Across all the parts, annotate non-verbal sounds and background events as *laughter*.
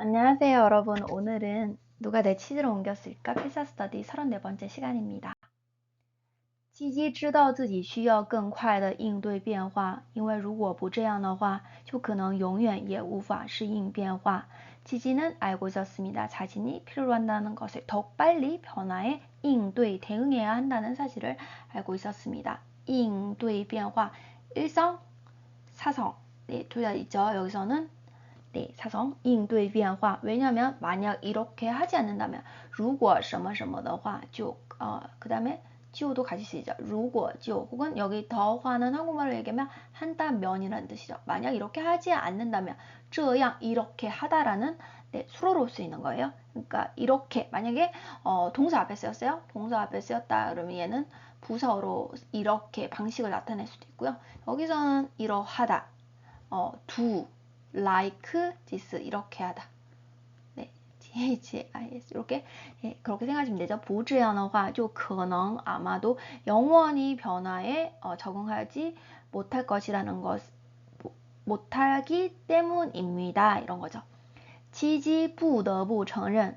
안녕하세요, 여러분. 오늘은 누가 내 치즈를 옮겼을까? 필사 스터디 34번째 시간입니다. 积极知道自己需要更快的应对变化，因为如果不这样的话，就可能永远也无法适应变化。积极는 알고 있었습니다. 자신이 필요로 한다는 것을 더 빨리 변화에应对 대응해야 한다는 사실을 알고 있었습니다. 应对变化 일성, 사성 네, 둘 다 있죠. 여기서는 네, 사성 应对变化 왜냐면 만약 이렇게 하지 않는다면 如果什么什么的话就 어, 그다음에 지오도 같이 쓰이죠. 如果就 혹은 여기 더화는 한국말로 얘기하면 한다면이라는 뜻이죠. 만약 이렇게 하지 않는다면 这样 이렇게 하다라는 네, 수로로 쓰이는 거예요. 그러니까 이렇게 만약에 어, 동사 앞에 쓰였어요. 동사 앞에 쓰였다 그러면 얘는 부사어로 이렇게 방식을 나타낼 수도 있고요. 여기서는 이러하다, 어, do, like, this 이렇게 하다. 네, th, is 이렇게 예, 그렇게 생각하시면 되죠. 不这样的话就可能 아마도 영원히 변화에 어, 적응하지 못할 것이라는 것 못하기 때문입니다. 이런 거죠. 지지 不得不承认 어,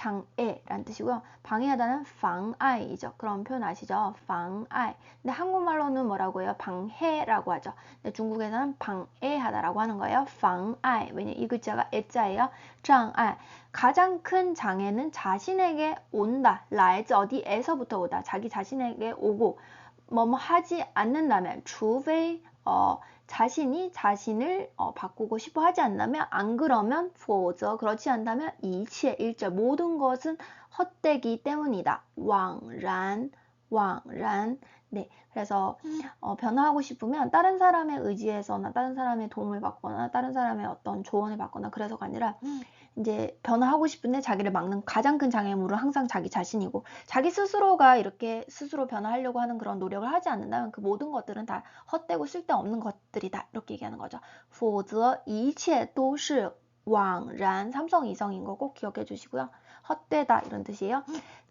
장애란 뜻이고요. 방해하다는 방아이죠. 그런 표현 아시죠? 방아이. 근데 한국말로는 뭐라고 해요? 방해라고 하죠. 근데 중국에서는 방해하다라고 하는 거예요. 방아이. 왜냐 이 글자가 애자예요. 장아이. 가장 큰 장애는 자신에게 온다. 라이즈 어디에서부터 오다. 자기 자신에게 오고 뭐뭐 하지 않는다면 除非 어, 자신이 자신을 어, 바꾸고 싶어 하지 않다면 안 그러면 否则 그렇지 않다면 이치의 일절 모든 것은 헛되기 때문이다. 왕란 왕란 네 그래서 어, 변화하고 싶으면 다른 사람의 의지에서나 다른 사람의 도움을 받거나 다른 사람의 어떤 조언을 받거나 그래서가 아니라 이제 변화하고 싶은데 자기를 막는 가장 큰 장애물은 항상 자기 자신이고 자기 스스로가 이렇게 스스로 변화하려고 하는 그런 노력을 하지 않는다면 그 모든 것들은 다 헛되고 쓸데없는 것들이다 이렇게 얘기하는 거죠. 否则一切都是枉然 삼성 이성인 거 꼭 기억해 주시고요. 헛되다 이런 뜻이에요.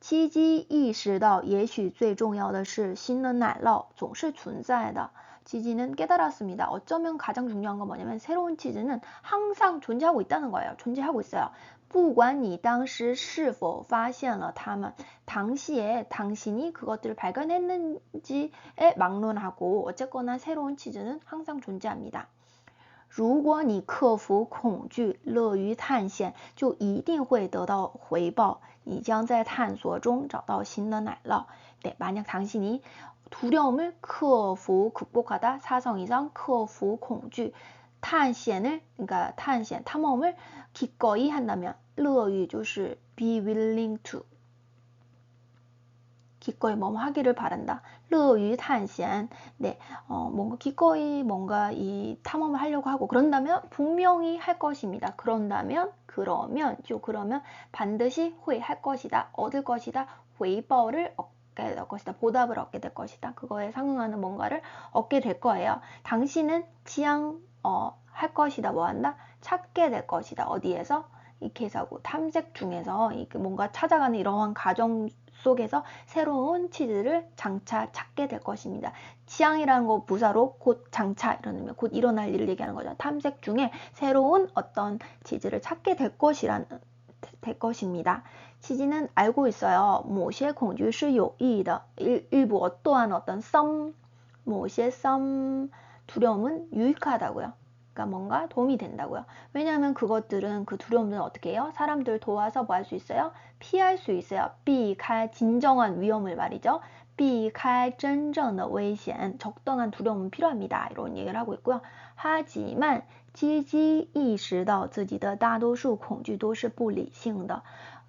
积极意识到也许最重要的是新的奶酪总是存在的。 지지는 깨달았습니다. 어쩌면 가장 중요한 건 뭐냐면 새로운 치즈는 항상 존재하고 있다는 거예요. 존재하고 있어요. 不管你当时是否发现了它们 당시에 당신이 그것들을 발견했는지에 막론하고 어쨌거나 새로운 치즈는 항상 존재합니다. 如果你克服恐惧，乐于探险，就一定会得到回报。你将在探索中找到新的奶酪。 네, 만약 당신이 두려움을 克服 극복하다 사성 이상 克服 恐惧 探险을 그러니까 探险 탐험을 기꺼이 한다면 乐于 就是 be willing to 기꺼이 뭐 하기를 바란다. 르유탄시안 네, 어, 뭔가 기꺼이 뭔가 이 탐험을 하려고 하고 그런다면 분명히 할 것입니다. 그런다면 그러면 요 그러면 반드시 회할 것이다. 얻을 것이다. 회이버를 얻게 될 것이다. 보답을 얻게 될 것이다. 그거에 상응하는 뭔가를 얻게 될 거예요. 당신은 지향 어, 할 것이다. 뭐 한다? 찾게 될 것이다. 어디에서? 이 계사고 탐색 중에서 그 뭔가 찾아가는 이러한 과정 속에서 새로운 치즈를 장차 찾게 될 것입니다. 지향이라는 거 부사로 곧 장차 이런 의미, 곧 일어날 일을 얘기하는 거죠. 탐색 중에 새로운 어떤 치즈를 찾게 될 것이라는 될 것입니다. 치즈는 알고 있어요. 모시의 공주시 요이의 일부 어떠한 어떤 썸, 모시의 썸 두려움은 유익하다고요. 그러니까 뭔가 도움이 된다고요. 왜냐하면 그것들은 그 두려움들은 어떻게 해요? 사람들 도와서 뭐 할 수 있어요? 피할 수 있어요. 避开 진정한 위험을 말이죠. 避开真正的危险 적당한 두려움은 필요합니다. 이런 얘기를 하고 있고요. 하지만 积极意识到自己的大多数恐惧都是不理性的。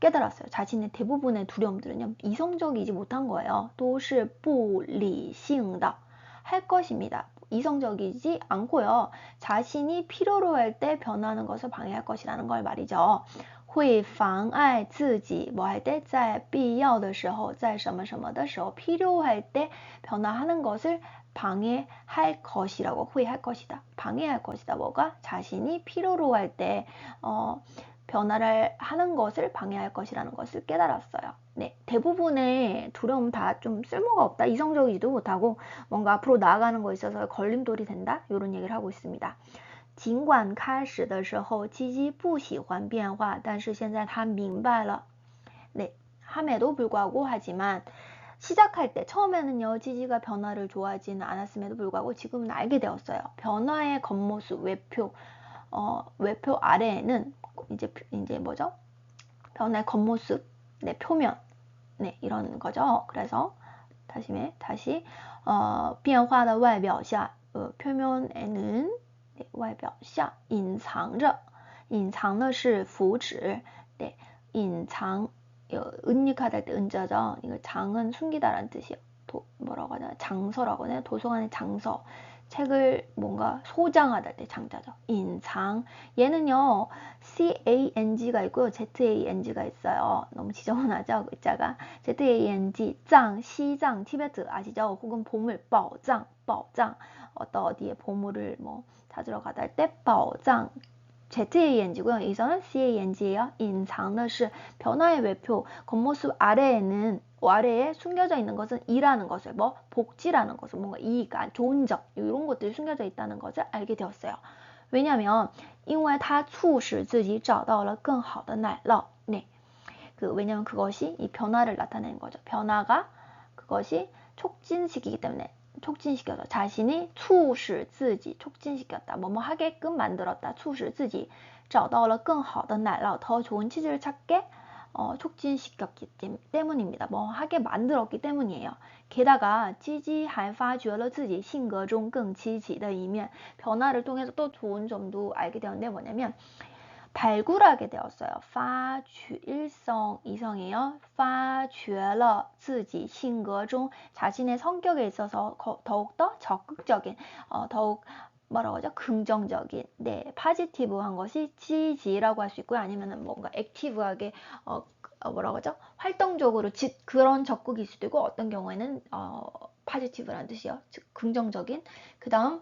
깨달았어요. 자신의 대부분의 두려움들은요. 이성적이지 못한 거예요. 都是不理性的. 할 것입니다. 이성적이지 않고요. 자신이 필요로 할 때 변하는 것을 방해할 것이라는 걸 말이죠. 会妨碍自己뭐 할 때, 在必要的时候,在什么什么的时候, 필요할 때 변화하는 것을 방해할 것이라고 후회할 것이다. 방해할 것이다. 뭐가 자신이 필요로 할 때 어, 변화를 하는 것을 방해할 것이라는 것을 깨달았어요. 네, 대부분의 두려움 다 좀 쓸모가 없다. 이성적이지도 못하고 뭔가 앞으로 나아가는 거 있어서 걸림돌이 된다. 이런 얘기를 하고 있습니다. 尽管开始的时候，鸡鸡不喜欢变化，但是现在他明白了。 네, 함에도 불구하고 하지만 시작할 때 처음에는요 지지가 변화를 좋아하지는 않았음에도 불구하고 지금은 알게 되었어요. 변화의 겉모습 외표 어, 외표 아래에는 이제 이제 뭐죠? 변화의 겉모습 네 표면 네 이런 거죠. 그래서 다시 다시 어, 变化的外表下 어, 표면에는 外表下隐藏着隐藏的是福祉네隐藏 은닉하다 때 은자죠. 이거 장은 숨기다라는 뜻이요. 도, 뭐라고 하냐 장서라고 하나요? 도서관의 장서. 책을 뭔가 소장하다 때 장자죠. 인상. 얘는요. CANG가 있고요. ZANG가 있어요. 너무 지저분하죠. 그 글자가. ZANG, 짱, 시장, 티베트 아시죠? 혹은 보물, 보장. 보장. 어떤 어디에 보물을 뭐 찾으러 가다 할때 보장. ZANG고요. 여기서는 CANG예요. 인상은 변화의 외표. 겉모습 아래에는 아래에 숨겨져 있는 것은 이라는 것을 뭐 복지라는 것을 뭔가 이익, 아, 좋은 점 이런 것들이 숨겨져 있다는 것을 알게 되었어요. 왜냐면 因为他促使自己找到了更好的奶酪. 네. 그 왜냐면 그것이 이 변화를 나타내는 거죠. 변화가 그것이 촉진시키기 때문에 촉진시켜서 자신이 促使自己 촉진시켰다. 뭐뭐 하게끔 만들었다. 促使自己 找到了更好的奶酪더 좋은 치즈를 찾게 어, 촉진시켰기 때문입니다. 뭐 하게 만들었기 때문이에요. 게다가 찌지还发掘了自己性格中更积极的一面 변화를 통해서 또 좋은 점도 알게 되었는데 뭐냐면 발굴하게 되었어요. 发掘일성 이성이에요. 发掘了自己性格中 자신의 성격에 있어서 더욱더 적극적인 어, 더욱 뭐라고 하죠? 긍정적인, 네, 파지티브한 것이 지지라고 할 수 있고요. 아니면은 뭔가 액티브하게 어, 어, 뭐라고 하죠? 활동적으로 지, 그런 적극일 수도 있고 어떤 경우에는 어, 파지티브라는 뜻이요. 즉 긍정적인. 그 다음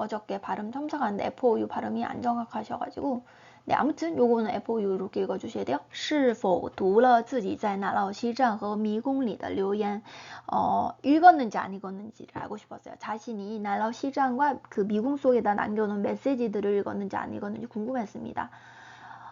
어저께발음첨삭하는데 FOU 발음이 안 정확하셔가지고 네, 아무튼 요거는 FOU 이렇게 읽어주셔야 돼요. 是否读了自己在奶酪西站和迷宫里的留言? 어, 읽었는지 안 읽었는지를 알고 싶었어요. 자신이 날라오 시장과 그 미궁 속에다 남겨놓은 메시지들을 읽었는지 안 읽었는지 궁금했습니다.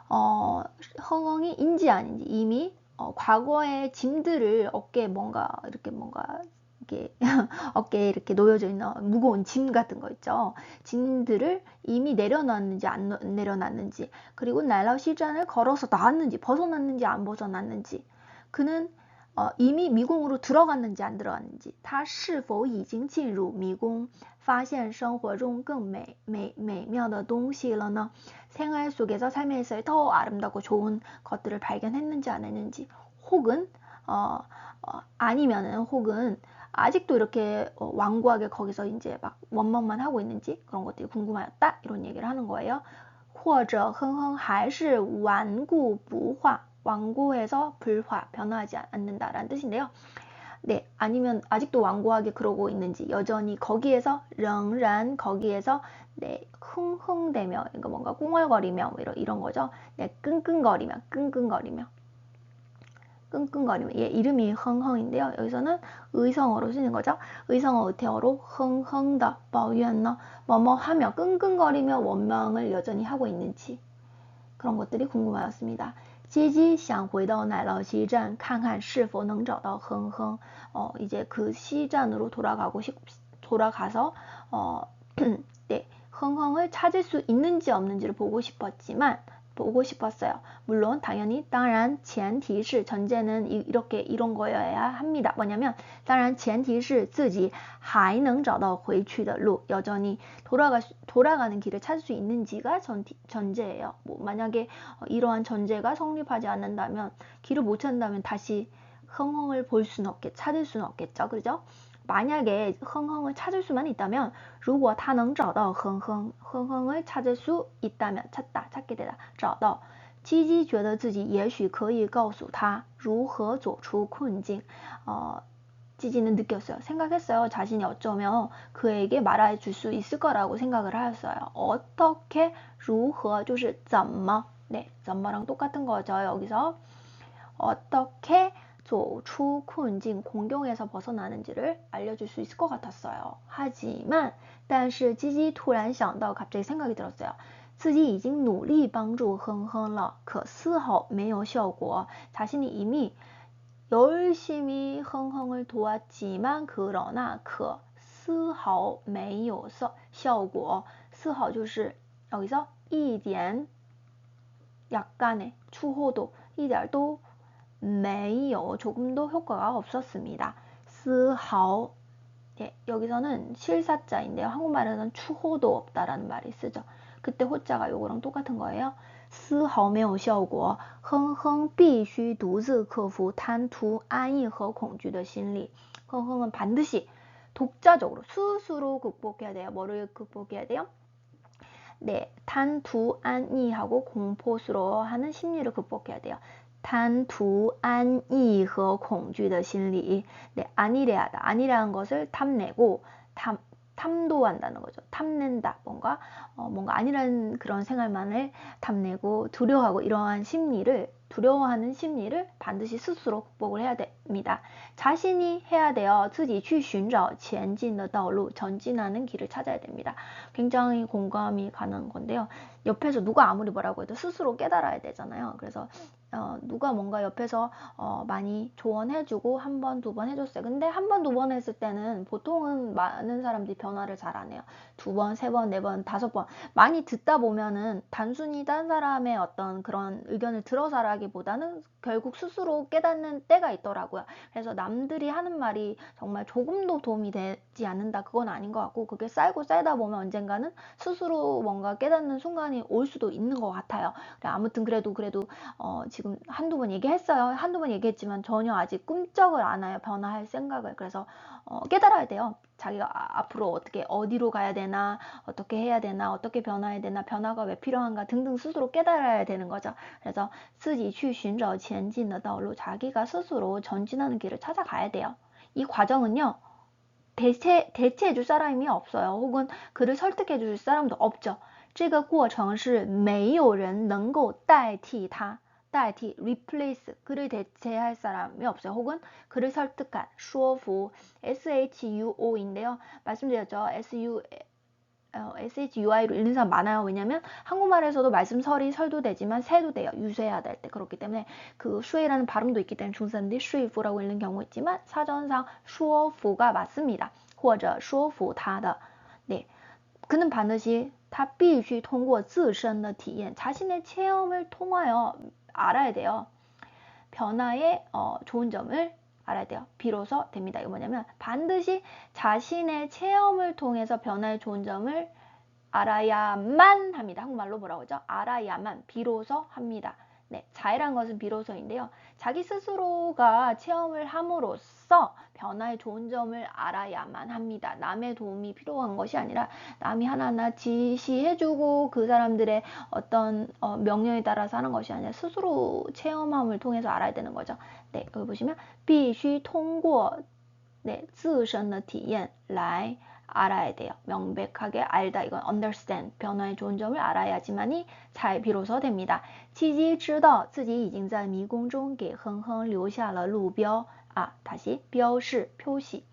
어, 허엉이 인지 아닌지 이미 어, 과거의 짐들을 어깨에 뭔가 이렇게 뭔가 이렇게 *laughs* 어깨에 이렇게 놓여져 있는 무거운 짐 같은 거 있죠. 짐들을 이미 내려놨는지 안 내려놨는지 그리고 날라 시장을 걸어서 나왔는지 벗어났는지 안 벗어났는지 그는 어, 이미 미궁으로 들어갔는지 안 들어갔는지 他是否已经进入迷宫发现生活中更美美美妙的东西了呢 생활 속에서 삶에 있어 더 아름답고 좋은 것들을 발견했는지 안 했는지 혹은 어, 어, 아니면은 혹은 아직도 이렇게 어, 완고하게 거기서 이제 막 원망만 하고 있는지 그런 것들이 궁금하였다 이런 얘기를 하는 거예요. 或者哼哼还是顽固不化 완고해서 불화 변화하지 않는다라는 뜻인데요. 네, 아니면 아직도 완고하게 그러고 있는지 여전히 거기에서 仍然 거기에서 네, 흥흥대며 이거 뭔가 꿍얼거리며 뭐 이런 이런 거죠. 네, 끙끙거리며 끙끙거리며 끙끙거리면 얘 이름이 흥흥인데요. 여기서는 의성어로 쓰는 거죠. 의성어 의태어로 흥흥다, 抱怨呢, 뭐뭐 하며 끙끙거리며 원망을 여전히 하고 있는지 그런 것들이 궁금하였습니다. 积极想回到奶酪西站看看是否能找到哼哼 어, 이제 그 시장으로 돌아가고 싶 돌아가서 어, *clears throat* 네, 흥흥을 찾을 수 있는지 없는지를 보고 싶었지만 보고 싶었어요. 물론 당연히 当然 前提是 전제는 이렇게 이런 거여야 합니다. 뭐냐면 当然 前提是 自己 还能找到回去的路 여전히 돌아가 돌아가는 길을 찾을 수 있는지가 전, 전제예요. 뭐 만약에 어, 이러한 전제가 성립하지 않는다면 길을 못 찾는다면 다시 흥흥을 볼 수는 없겠 찾을 수는 없겠죠. 그죠? 만약에 흥흥을 찾을 수만 있다면 如果他能找到흥흥 흥흥을 찾을 수 있다면 찾다 찾게 되다 找到 지지觉得自己也许可以告诉他如何走出困境 어, 지지는 느꼈어요. 생각했어요. 자신이 어쩌면 그에게 말해줄 수 있을 거라고 생각을 하였어요. 어떻게 如何就是怎么 네, 怎么랑 똑같은 거죠. 여기서 어떻게 走出困境 공경에서 벗어나는지를 알려줄 수 있을 것 같았어요. 하지만 但是鸡鸡突然想到 갑자기 생각이 들었어요. 自己已经努力帮助哼哼了可丝毫没有效果 자신이 이미 열심히 흥흥을 도왔지만 그러나 可丝毫没有效果丝毫就是 여기서 一点 약간의 추호도 一点都 매요 조금도 효과가 없었습니다. 스하오 예, 여기서는 실사자인데요. 한국말에서는 추호도 없다라는 말이 쓰죠. 그때 호자가 요거랑 똑같은 거예요. 丝毫没有效果。哼哼必须独自克服贪图安逸和恐惧的心理。哼哼은 반드시 독자적으로 스스로 극복해야 돼요. 뭐를 극복해야 돼요? 네, 탄투안이하고 공포스러워하는 심리를 극복해야 돼요. 贪图安逸和恐惧的心理. 네, 안일해하다. 안일한 것을 탐내고 탐, 탐도한다는 거죠. 탐낸다. 뭔가 어, 뭔가 아니란 그런 생활만을 탐내고 두려워하고 이러한 심리를 두려워하는 심리를 반드시 스스로 극복을 해야 됩니다. 자신이 해야 돼요. 自己去寻找前进的道路 전진하는 길을 찾아야 됩니다. 굉장히 공감이 가는 건데요. 옆에서 누가 아무리 뭐라고 해도 스스로 깨달아야 되잖아요. 그래서 어, 누가 뭔가 옆에서 어, 많이 조언해주고 한 번, 두 번 해줬어요. 근데 한 번, 두 번 했을 때는 보통은 많은 사람들이 변화를 잘 안 해요. 두 번, 세 번, 네 번, 다섯 번. 많이 듣다 보면은 단순히 딴 사람의 어떤 그런 의견을 들어서라기보다는 결국 스스로 깨닫는 때가 있더라고요. 그래서 남들이 하는 말이 정말 조금도 도움이 되 지 않는다. 그건 아닌 것 같고, 그게 쌓이고 쌓이다 보면 언젠가는 스스로 뭔가 깨닫는 순간이 올 수도 있는 것 같아요. 아무튼 그래도 그래도 어, 지금 한두 번 얘기했어요. 한두 번 얘기했지만 전혀 아직 꿈쩍을 안 해요. 변화할 생각을. 그래서 어, 깨달아야 돼요. 자기가 아, 앞으로 어떻게 어디로 가야 되나 어떻게 해야 되나 어떻게 변화해야 되나 변화가 왜 필요한가 등등 스스로 깨달아야 되는 거죠. 그래서 自己去寻找前进的道路 자기가 스스로 전진하는 길을 찾아가야 돼요. 이 과정은요. 대체, 대체해 줄 사람이 없어요. 혹은 그를 설득해 줄 사람도 없죠. 这个过程是没有人能够代替他代替 replace 그를 대체할 사람이 없어요. 혹은 그를 설득한 说服 SHUO인데요. 말씀드렸죠. SU 어, SHUI로 읽는 사람 많아요. 왜냐면 한국말에서도 말씀설이 설도 되지만 세도 돼요. 유세해야 될 때. 그렇기 때문에 그 슈에라는 발음도 있기 때문에 중산디 슈이프라고 읽는 경우 있지만 사전상 说服가 맞습니다. 或者说服他的 네. 그는 반드시 他必须通过自身的体验 자신의 체험을 통하여 알아야 돼요. 변화의 어, 좋은 점을 알아야 돼요. 비로소 됩니다. 이거 뭐냐면 반드시 자신의 체험을 통해서 변화의 좋은 점을 알아야만 합니다. 한국말로 뭐라고 하죠? 알아야만, 비로소 합니다. 네, 자해란 것은 비로소인데요. 자기 스스로가 체험을 함으로써 변화의 좋은 점을 알아야만 합니다. 남의 도움이 필요한 것이 아니라 남이 하나하나 지시해주고 그 사람들의 어떤 어, 명령에 따라서 하는 것이 아니라 스스로 체험함을 통해서 알아야 되는 거죠. 네, 여기 보시면 必须通过 네, 自身的体验来 알아야 돼요. 명백하게 알다. 이건 understand. 변화의 좋은 점을 알아야지만이 잘 비로소 됩니다. 奇迹知道自己已经在迷宫中给哼哼留下了路标. 아, 다시 标示, 표시.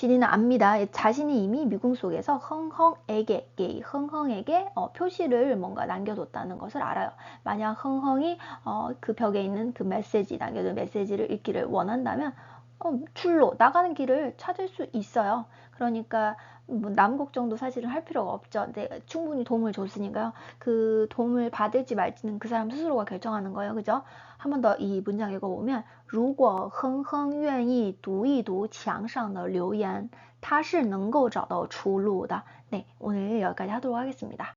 지니는 압니다. 자신이 이미 미궁 속에서 흥흥에게, 게 흥흥에게 어, 표시를 뭔가 남겨뒀다는 것을 알아요. 만약 흥흥이 어, 그 벽에 있는 그 메시지, 남겨둔 메시지를 읽기를 원한다면 어, 출로 나가는 길을 찾을 수 있어요. 그러니까 뭐 남 걱정도 사실은 할 필요가 없죠. 네, 충분히 도움을 줬으니까요. 그 도움을 받을지 말지는 그 사람 스스로가 결정하는 거예요. 그죠? 한 번 더 이 문장 읽어보면 如果哼哼愿意读一读墙上的留言他是能够找到出路的. 네, 오늘 여기까지 하도록 하겠습니다.